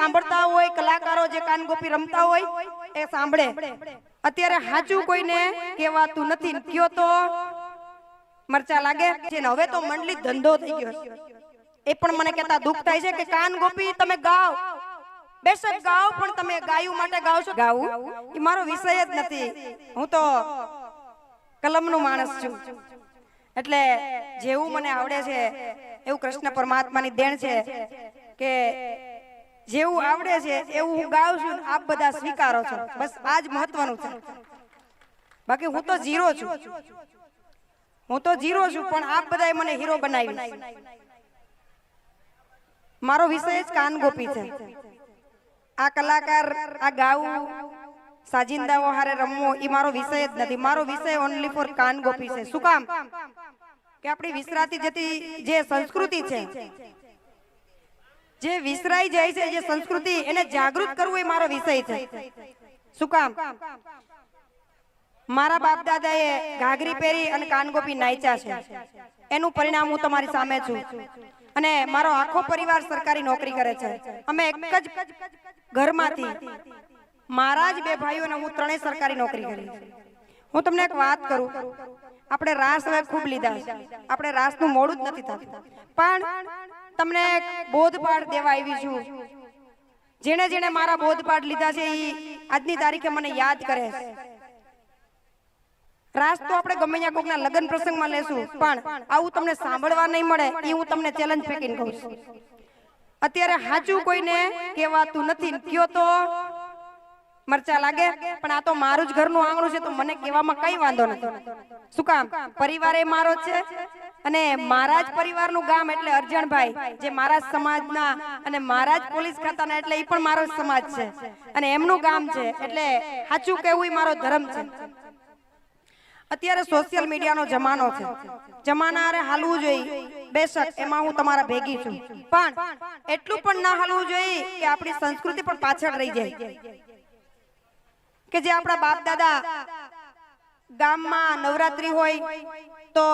સાંભળતા હોય, કલાકારો જે કાનગોપી રમતા હોય, એ સાંભળે. અત્યારે સાચું કોઈને કહેવાતું નથી. કયો તો? મરચા લાગે? છે હવે તો મંડલી ધંધો થઈ ગયો. એ પણ મને કહેતા દુઃખ થાય છે કે કાન ગોપી તમે ગાઓ. બેશક ગાઓ, પણ તમે ગાયું માટે ગાઓ છો. ગાવું? એ મારો વિષય જ નથી. હું તો કલમનું માણસ છું. એટલે જેવું મને આવડે છે, એવું કૃષ્ણ પરમાત્માની દેણ છે કે જેવું આવડે છે એવું હું ગાઉં છું આપ બધા સ્વીકારો છો. બસ આ જ મહત્વનું છે. બાકી હું તો ઝીરો છું. હું તો ઝીરો છું પણ આપ બધાએ મને હીરો બનાવી મારો વિષય જ કાન ગોપી છે. આ કલાકાર આ ગાવું સાજિંદાઓ હારે રમવો એ મારો વિષય જ નથી. મારો વિષય ઓનલી ફોર કાન ગોપી છે. શું કામ? કે આપણી વિસરાતી જતી જે સંસ્કૃતિ છે. જે વિસરાઈ જાય છે, જે સંસ્કૃતિ એને જાગૃત કરવું એ મારો વિષય છે. શું કામ? મારા બાપ દાદાએ ઘાઘરી પહેરી અને કાનગોપી નાચ્યા છે. એનું પરિણામ હું તમારી સામે છું. અને મારો આખો પરિવાર સરકારી નોકરી કરે છે. અમે એક જ ઘરમાંથી મારા જ બે ભાઈઓ અને હું ત્રણેય સરકારી નોકરી કરી. હું તમને એક વાત કરું. આપણે રાસ હવે ખૂબ લીધા છે. આપણે રાસનું મોડું જ નથી થતું. પણ તમને બોધપાઠ દેવા આવી છું. જેણે જેણે મારા બોધપાઠ લીધા છે એ આજની તારીખે મને યાદ કરે રાસ તો આપણે ગમે ત્યાં કોકના લગ્ન પ્રસંગમાં લેશું, પણ આવું તમને સાંભળવા નહીં મળે એ હું તમને ચેલેન્જ ફેંકીને કહું છું. અત્યારે સાચું કોઈને કહેવાતું નથી, કયો તો મરચા લાગે, પણ આ તો મારું જ ઘરનું આંગણું છે, તો મને કહેવામાં કઈ વાંધો નથી. શું કામ? પરિવાર એ મારો છે? અને મારા જ પરિવારનું ગામ એટલે અરજણભાઈ, જે મારા જ સમાજના અને મારા જ પોલીસ ખાતાના એટલે એ પણ મારો સમાજ છે. અને એમનું ગામ છે એટલે સાચું કેવું એ મારો ધર્મ છે. અત્યારે સોશિયલ મીડિયાનો જમાનો છે. જમાના અરે હાલવું જોઈએ. બેશક એમાં હું તમારા ભેગી છું. પણ એટલું પણ ના હાલવું જોઈએ કે આપણી સંસ્કૃતિ પણ પાછળ રહી જાય. કે જે આપણા બાપ દાદા ગામમાં નવરાત્રી હોય તો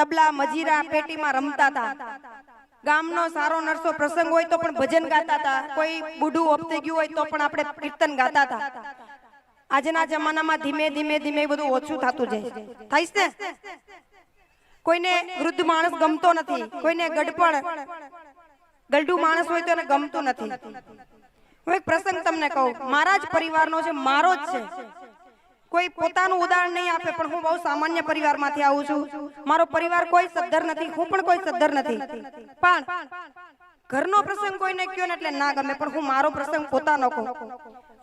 તબલા મજીરા પેટીમાં રમતા હતા ગામનો સારો નરસો પ્રસંગ હોય તો પણ ભજન ગાતા હતા કોઈ બુઢું ઓપતી ગયું હોય તો પણ આપણે કીર્તન ગાતા હતા આજના જમાનામાં ધીમે ધીમે ધીમે બધું ઓછું થતું જાય છે. ને? કોઈને વૃદ્ધ માણસ ગમતો નથી. કોઈને ગડપણ ગલડું માણસ હોય તો એને ગમતું નથી. હું એક પ્રસંગ તમને કહું. મારા જ પરિવારનો છે, મારો જ છે. કોઈ પોતાનું ઉદાહરણ નહીં આપે પણ હું બહુ સામાન્ય પરિવારમાંથી આવું છું. મારો પરિવાર કોઈ સદ્ધર નથી હું પણ કોઈ સદ્ધર નથી. પણ ઘરનો પ્રસંગ કોઈને કયો ને એટલે ના ગમે પણ હું મારો પ્રસંગ પોતાનો કહું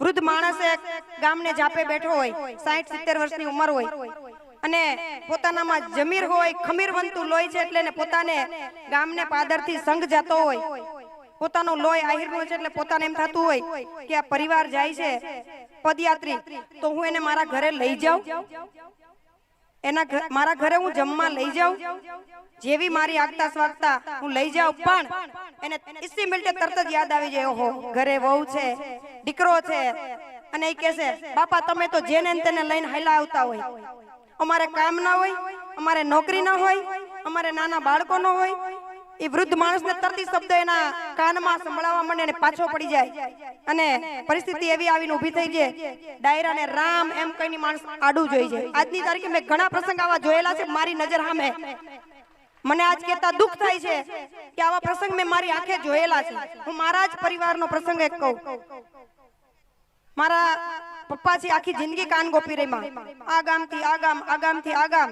વૃદ્ધ માણસ એક ગામને જાપે બેઠો હોય સાઠ સિત્તેર વર્ષની ઉંમર હોય. અને પોતાનામાં જમીર હોય ખમીર બનતું લોહી છે એટલે પોતાને ગામને પાદરથી સંઘ જતો હોય. પોતાનું લોહી આહિરનું છે એટલે પોતાને એમ થતું હોય કે આ પરિવાર જાય છે પદયાત્રી, તો હું એને મારા ઘરે લઈ જાઉં. એના મારા ઘરે હું જમવા લઈ જાઉં. જેવી મારી આગતા સ્વાગતા હું લઈ જાઉં, પણ એને ઇસી મિનિટે તરત જ યાદ આવી જાય, ઓહો, ઘરે વહુ છે, દીકરો છે. અને એ કહેશે બાપા, તમે તો જેને તેને લઈને હાલા આવતા હોય. અમારે કામ ના હોય, અમારે નોકરી ના હોય, અમારે નાના બાળકો ન હોય એ વૃદ્ધ માણસને તરતી શબ્દ એના કાનમાં સંભળાવવા માંડે અને પાછો પડી જાય. અને પરિસ્થિતિ એવી આવીને ઊભી થઈ જાય ડાયરા ને રામ એમ કહીને માણસ આડું જોઈ જાય. આજની તારીખે મેં ઘણા પ્રસંગ આવા જોયેલા છે, મારી નજર સામે. મને આજ કહેતા દુઃખ થાય છે કે આવા પ્રસંગ મેં મારી આંખે જોયેલા છે. હું મારા જ પરિવારનો પ્રસંગ એક કહું. મારા પપ્પા છે આખી જિંદગી કાન ગોપી રહી આ ગામથી આ ગામ, આ ગામથી આ ગામ.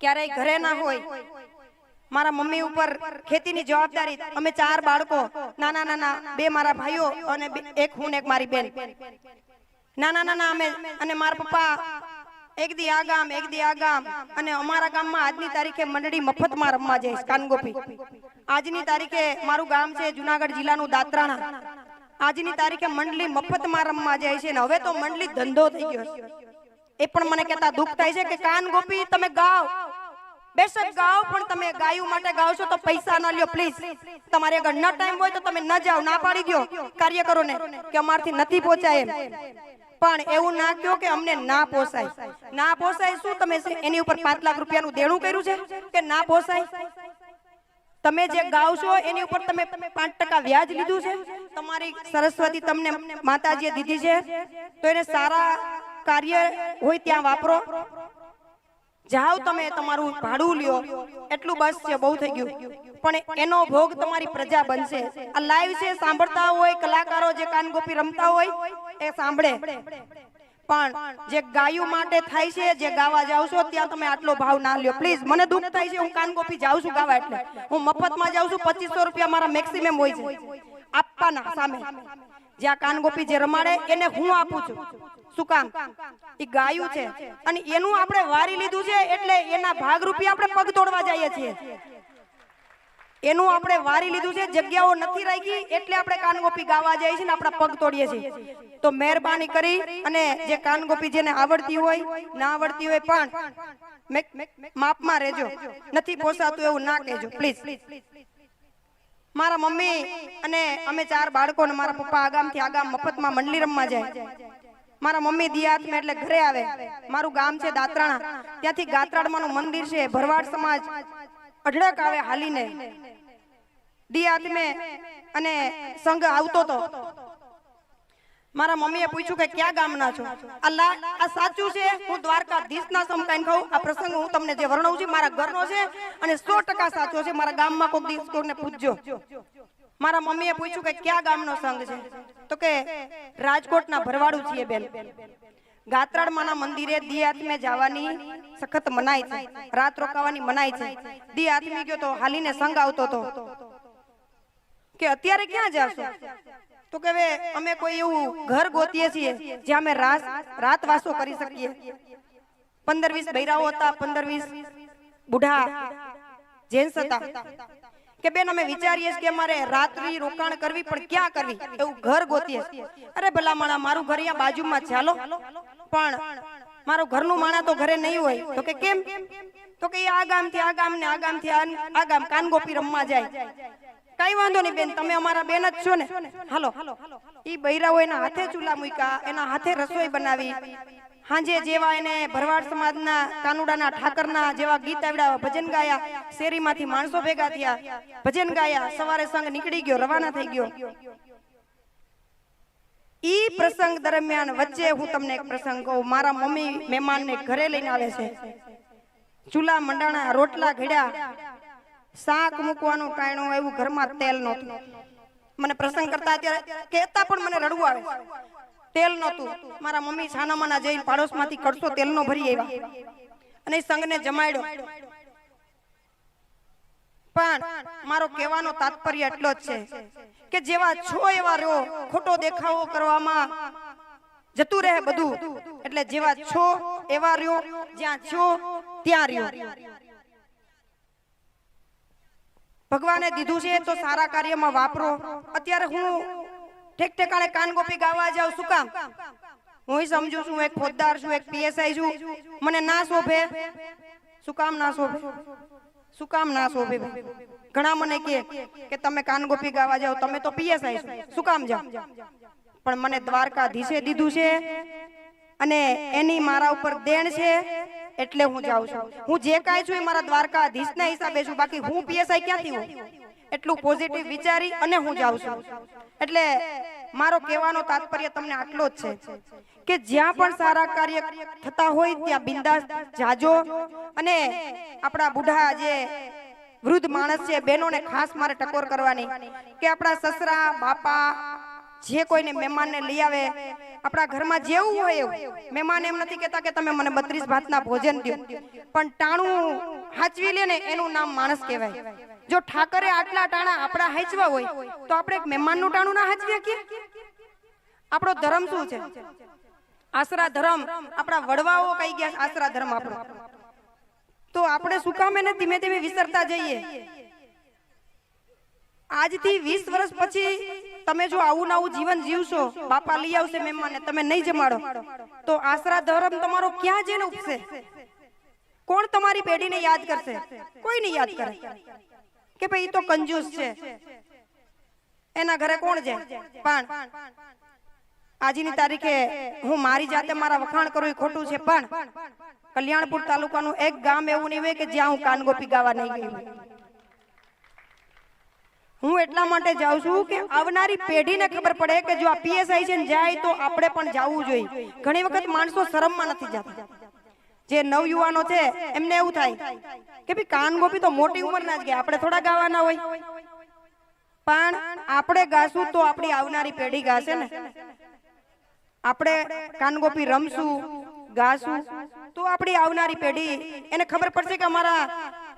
ક્યારેય ઘરે ના હોય મારા મમ્મી ઉપર ખેતીની જવાબદારી. અમે ચાર બાળકો નાના નાના બે મારા ભાઈઓ અને એક હું ને એક મારી બેન. નાના નાના અમે અને મારા પપ્પા એક દી આ ગામ એક દી આ ગામ. અને અમારા ગામમાં આજની તારીખે મંડળી મફતમાં રમવા છે, કાનગોપી. આજની તારીખે મારું ગામ છે જુનાગઢ જિલ્લાનું દાત્રાણા. આજની તારીખે મંડળી મફતમાં રમવા જાય છે ને હવે તો મંડળી ધંધો થઈ ગયો છે. એ પણ મને કહેતા દુઃખ થાય છે કે કાન ગોપી તમે ગાઓ. બેશક ગાઓ, પણ તમે ગાયું માટે ગાઓ છો તો પૈસા ન લ્યો પ્લીઝ તમારે આગળ ન ટાઈમ હોય તો તમે ન જાઓ, ના પાડી દો કાર્યકરોને કે અમારથી નથી પહોંચાય એમ. પણ એવું ના કહો કે અમને ના પોસાય. ના પોસાય શું? તમે એની ઉપર પાંચ લાખ રૂપિયાનું દેણું કર્યું છે કે ના પોસાય? તમે જે ગાવ છો, એની ઉપર તમે પાંચ ટકા વ્યાજ લીધું છે? તમારી સરસ્વતી તમને માતાજીએ દીધી છે? તો એને સારા કાર્ય હોય ત્યાં વાપરો. જાઓ તમે તમારું ભાડું લ્યો. એટલું બસ છે બહુ થઈ ગયું. પણ એનો ભોગ તમારી પ્રજા બનશે. આ લાઈવ છે, સાંભળતા હોય, કલાકારો જે કાનગોપી રમતા હોય, એ સાંભળે. પણ જે ગાયું માટે થાય છે, જે ગાવા જાવ છો, ત્યાં તમે આટલો ભાવ ના લ્યો. પ્લીઝ મને દુઃખ થાય છે, હું કાનગોપી જાઉં છું ગાવા એટલે. હું મફતમાં જાઉં છું, પચીસો રૂપિયા મારા મેક્સિમમ હોય છે. આપવાના સામે. જ્યાં કાનગોપી જે રમાડે, એને હું આપું છું. શું કામ? એ ગાયું છે. અને એનું આપણે વારી લીધું છે એટલે એના ભાગરૂપે આપણે પગ તોડવા જઈએ છીએ. એનું આપણે વારી લીધું છે, જગ્યાઓ નથી રાખી, એટલે આપણે કાનગોપી ગાવા જઈએ છીએ ને આપણા પગ તોડીએ છીએ. તો મહેરબાની કરી અને જે કાનગોપી જેને આવડતી હોય, ના આવડતી હોય પણ માપમાં રહેજો. નથી પોસાતું એવું ના કહેજો. પ્લીઝ મારા મમ્મી અને અમે ચાર બાળકો ને મારા પપ્પા આગામથી આગામ મફતમાં મંડલી રમવા જાય. મારા મમ્મી દિયાતમાં એટલે ઘરે આવે. મારું ગામ છે દાત્રાણા. ત્યાંથી ગાત્રાળમાનું મંદિર છે ભરવાડ સમાજ. અઢળક આવે હાલીને. દિયાતમે અને સંઘ આવતો તો. મારા મમ્મીએ પૂછ્યું કે ક્યાં ગામના છો? આ લા- આ સાચું છે? હું દ્વારકાધીશના સમકાઈને કહું, આ પ્રસંગ હું તમને જે વર્ણવું છું મારા ઘરનો છે અને સો ટકા સાચો છે. મારા ગામમાં કોઈક દિવસ કોઈને પૂછજો. મારા મમ્મીએ પૂછ્યું કે ક્યાં ગામનો સંઘ છે? તો કે રાજકોટના ભરવાડું છીએ બેન. ગાત્રાળમાના મંદિરે દી આત્મે જવાની સખત મનાય છે. રાત રોકાવાની મનાય છે. દી આત્મી ગયો તો હાલીને સંઘ આવતો તો કે અત્યારે ક્યાં જાશો? તો કે અમે કોઈ એવું ઘર ગોતીએ છીએ જ્યાં અમે રાત વાસો કરી શકીએ. પંદર વીસ બૈરાઓ હતા, પંદર વીસ બુઢા જેન્ટ્સ હતા. કે બેન, અમે વિચારીએ છીએ કે અમારે રાત્રિ રોકાણ કરવી, પણ ક્યાં કરવી? એવું ઘર ગોતીએ. અરે ભલા માણા મારું ઘર અહીંયા બાજુમાં ચાલો પણ મારું ઘરનું માણા તો ઘરે નહીં હોય. તો કે કેમ? તો કે આ ગામથી આ ગામ ને આ ગામથી આ ગામ કાનગોપી રમવા જાય. કઈ વાંધો નહીં બેન, તમે અમારા બેન જ છો ને. હાલો. ઈ બૈરાઓ એના હાથે ચૂલા મૂક્યા, એના હાથે રસોઈ બનાવી. હાંજે જેવા એને ભરવાડ સમાજના, કાનુડાના, ઠાકરના જેવા ગીત આવડ્યા ભજન ગાયા, શેરીમાંથી માણસો ભેગા થયા. ભજન ગાયા, સવારે સંઘ નીકળી ગયો, રવાના થઈ ગયો. ઈ પ્રસંગ દરમિયાન વચ્ચે હું તમને એક પ્રસંગ કહું. મારા મમ્મી મહેમાનને ઘરે લઈને આવે છે. ચૂલા મંડાણા રોટલા ઘડ્યા. શાક મૂકવાનું ટાણું એવું ઘરમાં તેલ નહોતું. મને પ્રસંગ કરતા અત્યારે કહેતા પણ મને રડવું આવે તેલ નહોતું. મારા મમ્મી છાનામાના જઈને પાડોશમાંથી કડસો તેલનો ભરી આવ્યા. અને સંઘને જમાડ્યો. પણ મારો કહેવાનો તાત્પર્ય એટલો જ છે કે જેવા છો એવા રહ્યો ખોટો દેખાવો કરવામાં જતું રહે બધું. એટલે જેવા છો એવા રહ્યો જ્યાં છો ત્યાં રહ્યો. ભગવાને દીધું છે, તો સારા કાર્યમાં વાપરો. અત્યારે હું ઠેક ઠેકાણે કાનગોપી ગાવા જાઉં શું કામ. હું સમજુ છું એક ફોજદાર છું, એક પીએસઆઈ છું. મને ના શોભે. શું કામ ના શોભે? શું કામ ના શોભે? ઘણા મને કે કે તમે કાનગોપી ગાવા જાઓ, તમે તો પીએસઆઈ છો. શું કામ જાઓ? પણ મને દ્વારકાધીશે દીધું છે અને એની મારા ઉપર દેણ છે. એટલે હું જાઉં છું. હું જે કાંઈ છું એ મારા દ્વારકાધીશના હિસાબે છું. બાકી હું પીએસઆઈ ક્યાંથી હું એટલું પોઝિટિવ વિચારી અને હું જાઉં છું. એટલે મારો કહેવાનો તાત્પર્ય તમને આટલો જ છે કે જ્યાં પણ સારા કાર્ય થતા હોય ત્યાં બિંદાસ જાજો અને આપણા બુઢા જે વૃદ્ધ માણસ છે, બહેનોને ખાસ મારે ટકોર કરવાની કે આપણા સસરા, બાપા જે કોઈને મહેમાનને લઈ આવે આપણા ઘરમાં જેવું હોય એવું. મહેમાન એમ નથી કહેતા કે તમે મને બત્રીસ ભાતના ભોજન દો પણ ટાણું હાચવી લે ને એનું નામ માણસ કહેવાય. જો ઠાકરે આટલા ટાણા આપણા હાચવા હોય, તો આપણે એક મહેમાનનું ટાણું ના હાચવી શકીએ? આપણો ધર્મ શું છે? આશરા ધર્મ. આપણા વડવાઓ કઈ ગયા આશરા ધર્મ આપણો. તો આપણે શું કામ એને ધીમે ધીમે વિસરતા જઈએ? આજથી વીસ વર્ષ પછી તમે જો આવું નવું જીવન જીવશો, બાપા લઈ આવશે મહેમાનને, તમે નહીં જમાડો. તો આશરા ધર્મ તમારો ક્યાં જઈને ઉપસે કોણ તમારી પેઢીને યાદ કરશે? કોઈ નહીં યાદ કરે? કે ભાઈ તો કંજૂસ છે. એના ઘરે કોણ જાય? પણ. આજની તારીખે હું મારી જાતે મારા વખાણ કરું એ ખોટું છે. પણ. કલ્યાણપુર તાલુકાનું એક ગામ એવું નહીં હોય કે જ્યાં હું કાનગોપી ગાવા નહીં ગઈ. હું એટલા માટે જાઉં છું કે આવનારી પેઢીને ખબર પડે કે જો આ પીએસઆઈ છે ને જાય તો આપણે પણ જવું જોઈએ. ઘણી વખત માણસો શરમમાં નથી જતા. જે નવયુવાનો છે, એમને એવું થાય કે ભાઈ કાન ગોપી તો મોટી ઉંમરના જ ગયા, આપણે થોડા ગાવાના હોય. પણ આપણે ગાશું તો આપણી આવનારી પેઢી ગાશે ને. આપણે કાનગોપી રમશું, ગાશું, તો આપણી આવનારી પેઢી, એને ખબર પડશે કે અમારા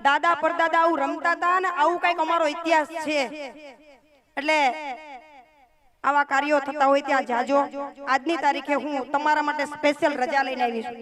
દાદા પરદાદા આવું રમતા હતા ને આવું કંઈક અમારો ઇતિહાસ છે. એટલે આવા કાર્યો થતા હોય ત્યાં જાજો. આજની તારીખે હું તમારા માટે સ્પેશિયલ રજા લઈને આવી છું